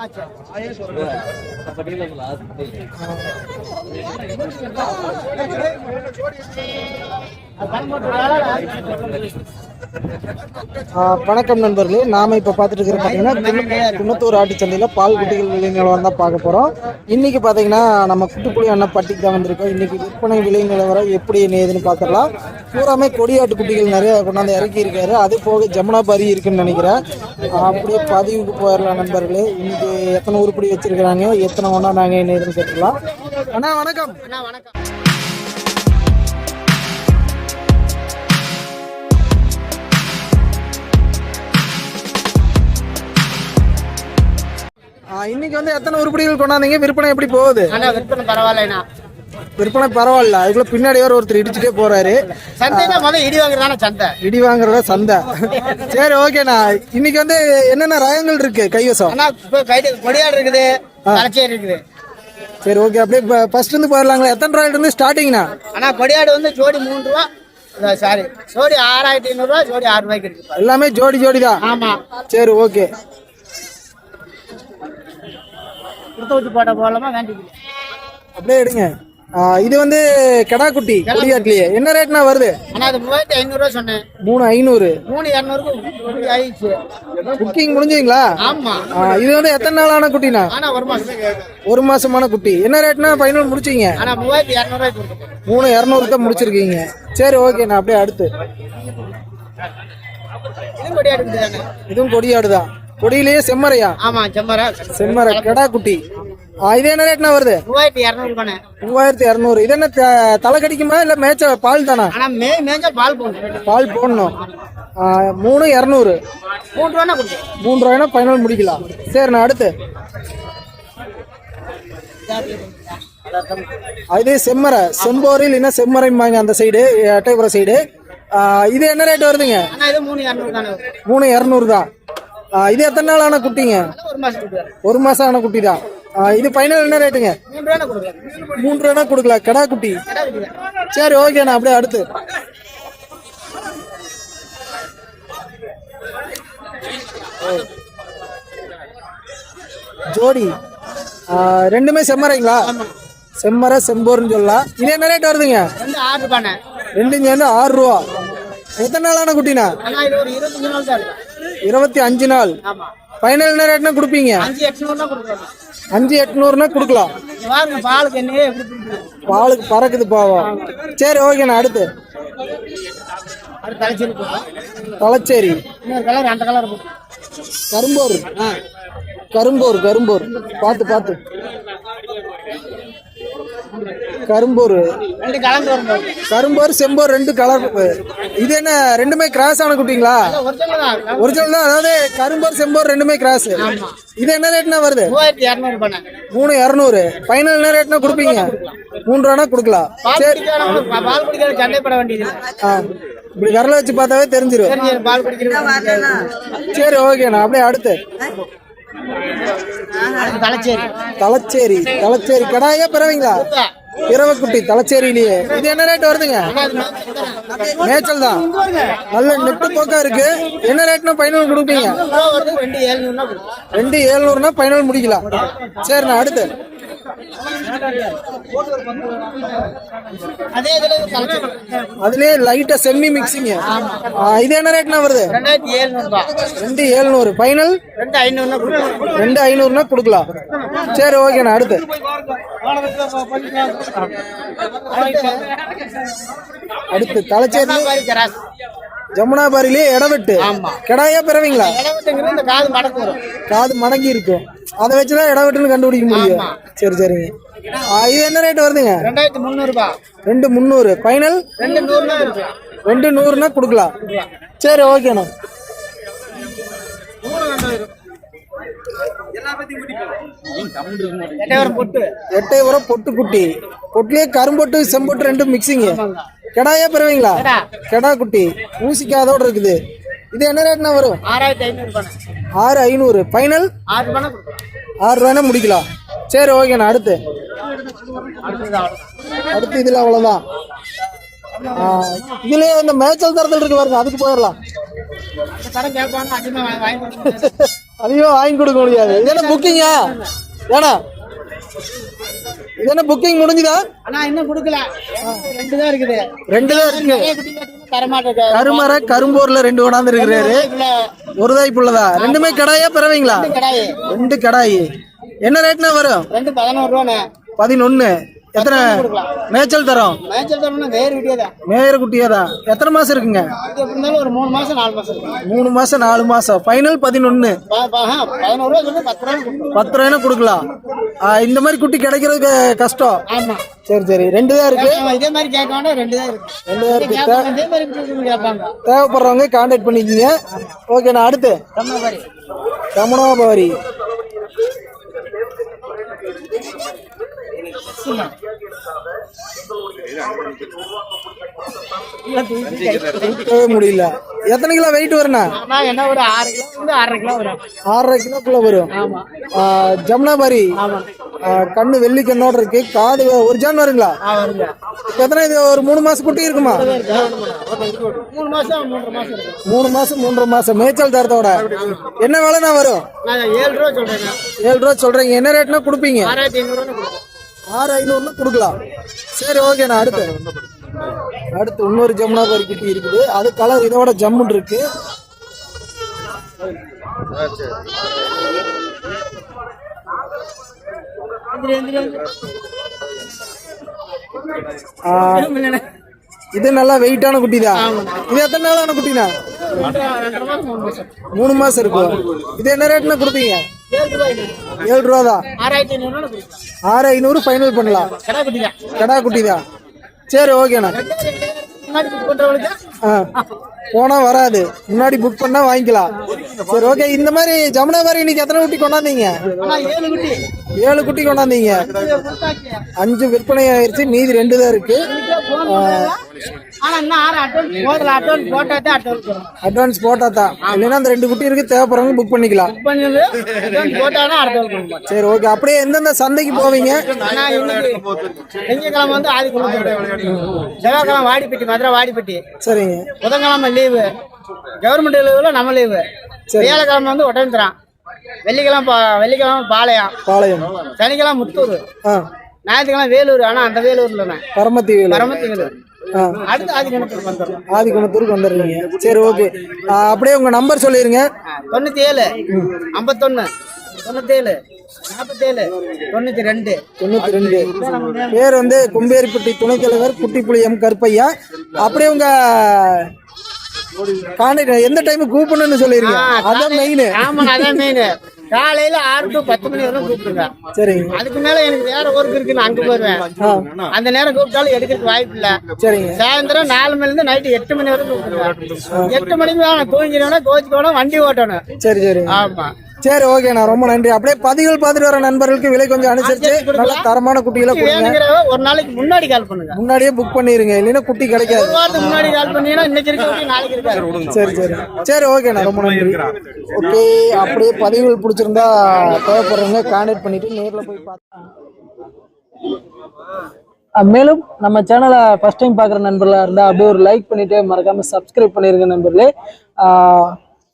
আচ্ছা।, আচ্ছা, আচ্ছা।, আচ্ছা வணக்கம் நண்பர்களே. நாம இப்ப பாத்துட்டு இருக்கிற பாத்தீங்கன்னா குன்னத்தூர் ஆட்டுச்சந்தையில பால் குட்டிகள் விலை நிலவரம் தான் பார்க்க போறோம். இன்னைக்கு பாத்தீங்கன்னா நம்ம குட்டுப்புளி அண்ணன் பட்டிக்கு தான் வந்திருக்கோம். இன்னைக்கு விற்பனை விலை நிலவரம் எப்படி என்ன ஏதுன்னு பார்த்துடலாம். பூராமே கொடியாட்டு குட்டிகள் நிறைய கொண்டாந்து இறக்கி இருக்காரு. அது போக ஜமுனா பரி இருக்குன்னு நினைக்கிறேன். அப்படியே பதிவுக்கு போயிடலாம் நண்பர்களே. இன்னைக்கு எத்தனை உருப்படி வச்சிருக்கிறாங்க எத்தனை ஒன்றா நாங்க என்ன ஏதுன்னு கேட்டுக்கலாம். அண்ணா வணக்கம். அண்ணா வணக்கம். இன்னைக்கு வந்து எத்தனை உருப்படிகள் கொண்டாந்தீங்க? விற்பனை எப்படி போகுது? விற்பனை பரவாயில்லண்ணா. விற்பனை பரவாயில்ல. அதுக்குள்ள பின்னாடி வேற ஒருத்தர் இடிச்சுட்டே போறாரு. இடி வாங்குறதான சந்தை? இடி வாங்குறத சந்தை. சரி ஓகேண்ணா. இன்னைக்கு வந்து என்னென்ன ரகங்கள் இருக்கு கைவசம்? கொடியாடு இருக்குது இருக்குது. சரி ஓகே. அப்படியே ஃபர்ஸ்ட் இருந்து போயிடலாங்களா. எத்தனை ரூபாயில இருந்து ஸ்டார்டிங்ண்ணா அண்ணா கொடியாடு வந்து ஜோடி மூணு ரூபா சாரி ஜோடி ஆறாயிரத்தி ஐநூறுரூவா ஜோடி ஆறு ரூபாய்க்கு இருக்கு. எல்லாமே ஜோடி ஜோடி தான் ஆமா. சரி ஓகே. கொடுத்து வச்சு போட்ட போகலாமா வேண்டியது அப்படியே எடுங்க. இது வந்து கெடா குட்டி கொடியாட்லயே என்ன ரேட்னா வருது? அண்ணா அது மூவாயிரத்தி ஐநூறுரூவா சொன்னேன். மூணு ஐநூறு. மூணு இரநூறுக்கு ஆயிடுச்சு. புக்கிங் முடிஞ்சுங்களா ஆமா. இது வந்து எத்தனை நாளான குட்டிண்ணா? ஆனா ஒரு மாசம். ஒரு மாசமான குட்டி. என்ன ரேட்னா ஃபைனல் முடிச்சிங்க? ஆனா மூவாயிரத்தி இரநூறுவாய்க்கு மூணு இரநூறு தான் முடிச்சிருக்கீங்க. சரி ஓகேண்ணா அப்படியே அடுத்து. இது கொடியாடு இதுவும் கொடியாடு தான். கொடியிலேயே செம்மறையா? ஆமா செம்மரா செம்மறை. கெடா குட்டி. இது என்ன ரேட்னா வருது? மூவாயிரத்தி இரநூறு பண்ணேன் மூவாயிரத்தி இரநூறு. இது என்ன தலை கடிக்குமா இல்லை மேய்ச்ச பால் தானா? ஆனா மே மேஞ்சா பால் போகணும் பால் போடணும். மூணு இரநூறு. மூணு ரூபா மூணு ரூபாய்னா ஃபைனல் முடிக்கலாம். சரிண்ணா அடுத்து. அது செம்மறை. செம்போரு இல்லைன்னா செம்மறைம்பாங்க அந்த சைடு எட்டயபுரம் சைடு. இது என்ன ரேட் வருதுங்க? இது மூணு இரநூறு தானே. இது எத்தனை நாள் ஆன குட்டிங்க? ஒரு மாசம் ஆன குட்டி தான் இது ஃபைனல் என்ன ரேட்டுங்க மூன்று ரூபா கொடுக்கலாம் கடா குட்டி. சரி ஓகேண்ணா அப்படியே அடுத்து. ஜோடி. ரெண்டுமே செம்மறைங்களா? செம்மறை செம்போர்னு சொல்லலாம் இது என்ன ரேட் வருதுங்க? ரெண்டு ஆறு சேர்ந்து ரூபா. எத்தனை நாளான குட்டிண்ணா? இருபத்தி அஞ்சு நாள். ஃபைனல் என்ன ரேட்னா கொடுப்பீங்க? அஞ்சு எட்நூறுனா கொடுக்கலாம். பாலுக்கு பறக்குது பாவம். சரி ஓகேண்ணா அடுத்து. தலைச்சேரி. கரும்போர். கரும்போர் கரும்போர். பார்த்து பார்த்து. கரும்போர். கரும்போர் செம்போர் ரெண்டு கலர். இது என்ன ரெண்டுமே கிராஸ் ஆன குட்டிங்களா? ஒரிஜினல் தான். அதாவது கரும்போர் செம்போர் ரெண்டுமே கிராஸ் இது என்ன ரேட்னா வருது? மூணு இரநூறு. ஃபைனல் என்ன ரேட்னா கொடுப்பீங்க? மூணு ரூபானா கொடுக்கலாம். ஆ. இப்படி விரல வச்சு பார்த்தாவே தெரிஞ்சிரும். தெரிஞ்சு பால் குடிக்கிற சரி ஓகேண்ணா அப்படியே அடுத்து. தலைச்சேரி. தலச்சேரி தலச்சேரி. கடாயா பிறவைங்களா? இரவக்குட்டி தலச்சேரியிலேயே. இது என்ன ரேட் வருதுங்க? மேய்ச்சல் தான். நல்ல நெட்டு போக்கா இருக்கு. என்ன ரேட்னா ஃபைனல் கொடுப்பீங்க? ரெண்டு ஏழ்நூறுனா பைனல் முடிக்கலாம் சரிண்ணா அடுத்து. அதுலயே லைட்டா செம்மி மிக்சிங்க இது என்ன ரேட்னா வருது? ரெண்டு ஏழ்நூறு. ஃபைனல் ரெண்டு ஐநூறுனா ரெண்டு ஐநூறுனா கொடுக்கலாம். சரி ஓகேண்ணா அடுத்து. அடுத்து தலச்சேரி ஜமுனாபாரிலேயே இடவெட்டு. கிடாயா பிறவிங்களா? காது மடக்கு வரும். அதை வச்சுதான் இடவெட்டுன்னு கண்டுபிடிக்க முடியும். சரி சரிங்க ஆ, இது என்ன ரேட் வருதுங்க? ரெண்டாயிரத்தி முந்நூறுபா. ரெண்டு முந்நூறு. ஃபைனல் ரெண்டு நூறுனா ரெண்டு நூறுனா கொடுக்கலாம். சரி ஓகேண்ணா எட்டயபுரம் பொட்டு. குட்டி. பொட்டுலயே கரும்பொட்டு செம்பொட்டு ரெண்டும் மிக்சிங்க கிடாயா பிறவிங்களா? கடா. கெடா குட்டி. ஊசிக்காதோட இருக்குது. இது என்ன ரேட்னா வரும்? ஆறாயிரத்தி ஐநூறு பண்ண ஆறு ஐநூறு. ஃபைனல் ஆறு ரூபாய்னா முடிக்கலாம். சரி ஓகேண்ணா அடுத்து. அடுத்து இதில் அவ்வளோதான் இதுலயே இந்த மேய்ச்சல் தரத்தில் இருக்கு பாருங்க அதுக்கு போயிடலாம். அதிகமாக வாங்கி கொடுக்க முடியாது. என்ன புக்கிங்கா இது என்ன புக்கிங் முடிஞ்சுதா? ஆனா இன்னும் கொடுக்கல. ரெண்டு தான் இருக்குது ரெண்டு தான் இருக்கு கருமர கரும்போர்ல ரெண்டு கொண்டாந்து இருக்கிறாரு. ஒரு தாய் புள்ளதா? ரெண்டுமே கடாயா பிறவீங்களா? ரெண்டு கடாயி. என்ன ரேட்னா வரும்? ரெண்டு பதினோரு ரூபாண்ணே. பதினொன்னு. எத்தனை மேய்ச்சல் தரோம்? மேய்ச்சல் தரணும்னா வேறு குட்டியே தான் மேயற குட்டியா தான் எத்தனை மாசம் இருக்குங்க? இது எப்படி இருந்தாலும் ஒரு மூணு மாசம் நாலு மாசம் மூணு மாசம் நாலு மாசம். ஃபைனல் பதினொன்னு. ப- ப- ஆ, பதினோரு ரூபா சொல்லி பத்து ரூபா கொடுக்கணும் பத்து ரூபாய்னா கொடுக்கலாம். இந்த மாதிரி குட்டி கிடைக்கிறது க- கஷ்டம். ஆமா. சரி சரி. ரெண்டு தான் இருக்கு. இதே மாதிரி கேட்க ரெண்டு தான் இருக்கு. ரெண்டு தான் இருக்கு. தேவைப்படுறவங்க கான்டாக்ட் பண்ணிக்கிங்க. ஓகே நான் அடுத்து. ரமணாபாரி தூக்கவே முடியல. எத்தனை கிலோ வெயிட் வருண்ணா ஆனா என்ன ஒரு ஆறு கிலோ ஆறரை கிலோ வரும். ஆறரை கிலோக்குள்ள வரும். ஜமுனாபாரி. கண்ணு வெள்ளி கண்ணோட இருக்கு காது ஒரு ஜான் வருங்களா? எத்தனை இது ஒரு மூணு மாசம் குட்டி இருக்குமா? மூணு மாசம் மூன்றரை மாசம் இருக்கு. மூணு மாசம் மூன்றரை மாசம். மேய்ச்சல் தரத்தோட. என்ன விலைண்ணா வரும்? ஏழு ரூபா சொல்றேன் ஏழு ரூபா சொல்றீங்க. என்ன ரேட்னா கொடுப்பீங்க? ஆறு ஐநூறுல கொடுக்கலாம். சரி ஓகே நான் அடுத்து. அடுத்து இன்னொரு ஜமுனாபாரி குட்டி இருக்குது. அது கலர் இதோட ஜம்முன் இருக்கு. இது நல்லா வெயிட்டான குட்டி தான் இது எத்தனை நாளான குட்டினா? மூணு மாசம். இருக்கும். இது என்ன ரேட்னா கொடுப்பீங்க? ஏழு ரூபா தான் ஆறு ஐநூறு ஃபைனல் பண்ணலாம். கடா குட்டி தான் சரி ஓகேண்ணா போனா வராது. முன்னாடி புக் பண்ணா வாங்கிக்கலாம். சரி ஓகே இந்த மாதிரி ஜமுனா மாதிரி இன்னைக்கு எத்தனை குட்டி கொண்டாந்தீங்க? ஏழு குட்டி. கொண்டாந்தீங்க. அஞ்சு விற்பனை ஆயிருச்சு. மீதி ரெண்டு தான் இருக்கு. அட்வான்ஸ் போட்டா தான் இல்லைன்னா அந்த ரெண்டு குட்டி இருக்கு. தேவைப்படுறவங்க புக் பண்ணிக்கலாம். சரி ஓகே அப்படியே எந்தெந்த சந்தைக்கு போவீங்க? திங்கக்கிழமை வந்து செவ்வாய்க்கிழமை வாடிப்பட்டி மதுரை வாடிப்பட்டி. சரிங்க. புதன்கிழமை லீவு கவர்மெண்ட் லீவுல நம்ம லீவு வியாழக்கிழமை வந்து ஒட்டன்துறான் வெள்ளிக்கிழமை பா- வெள்ளிக்கிழமை பாளையம். பாளையம். சனிக்கிழமை முத்தூர். ஞாயிற்றுக்கிழமை வேலூர். ஆனா அந்த வேலூர்ல நான் பரமத்தி வேலு பரமத்தி வேலூர். அடுத்து ஆதி குணத்துக்கு வந்துடும் ஆதிக்குணத்தூருக்கு வந்துடுறீங்க. சரி ஓகே. அப்படியே உங்க நம்பர் சொல்லிருங்க. தொண்ணூத்தி ஏழு ஐம்பத்தொன்னு. தொண்ணூத்தேழு. நாற்பத்தேழு. தொண்ணூத்தி ரெண்டு தொண்ணூத்தி ரெண்டு பேர் வந்து கும்பேரிப்பட்டி துணைத் தலைவர் குட்டிப்புலி எம் கருப்பையா. அப்படியே உங்க எந்த டைம் கூப்பிடணும்னு சொல்லிருங்க அதான் மெயின் ஆமா அதான் மெயின் காலையில ஆறு டு பத்து மணி வரை கூப்பிடுங்க. சரிங்க. அதுக்கு மேல எனக்கு வேற ஒர்க் இருக்கு நான் அங்க போயிருவேன். அந்த நேரம் கூப்பிட்டாலும் எடுக்கிறதுக்கு வாய்ப்பு இல்ல. சரிங்க சாயந்தரம் நாலு மணில இருந்து நைட்டு எட்டு மணி வரை கூப்பிடுங்க. எட்டு மணிக்கு வேணும் தூங்கிடணும் கோச்சுக்கணும் வண்டி ஓட்டணும். சரி சரி. ஆமா. சரி ஓகேண்ணா ரொம்ப நன்றி. அப்படியே பதிவுகள் பார்த்துட்டு வர நண்பர்களுக்கு விலை கொஞ்சம் அனுசரிச்சு நல்ல தரமான குட்டிகளை கொடுங்க. ஒரு நாளைக்கு முன்னாடி கால் பண்ணுங்க. முன்னாடியே புக் பண்ணிருங்க. இல்லைன்னா குட்டி கிடைக்காது. முன்னாடி கால் பண்ணீங்கன்னா இன்னைக்கு இருக்க வரைக்கும் நாளைக்கு இருக்காது. சரி சரி சரி. ஓகேண்ணா ரொம்ப நன்றி. ஓகே அப்படியே பதிவுகள் பிடிச்சிருந்தா தேவைப்படுறவங்க கான்டாக்ட் பண்ணிட்டு நேரில் போய் பார்த்து மேலும் நம்ம சேனலை ஃபர்ஸ்ட் டைம் பார்க்குற நண்பர்களாக இருந்தால் அப்படியே ஒரு லைக் பண்ணிட்டு மறக்காம சப்ஸ்கிரைப் பண்ணிருங்க நண்பர்களே.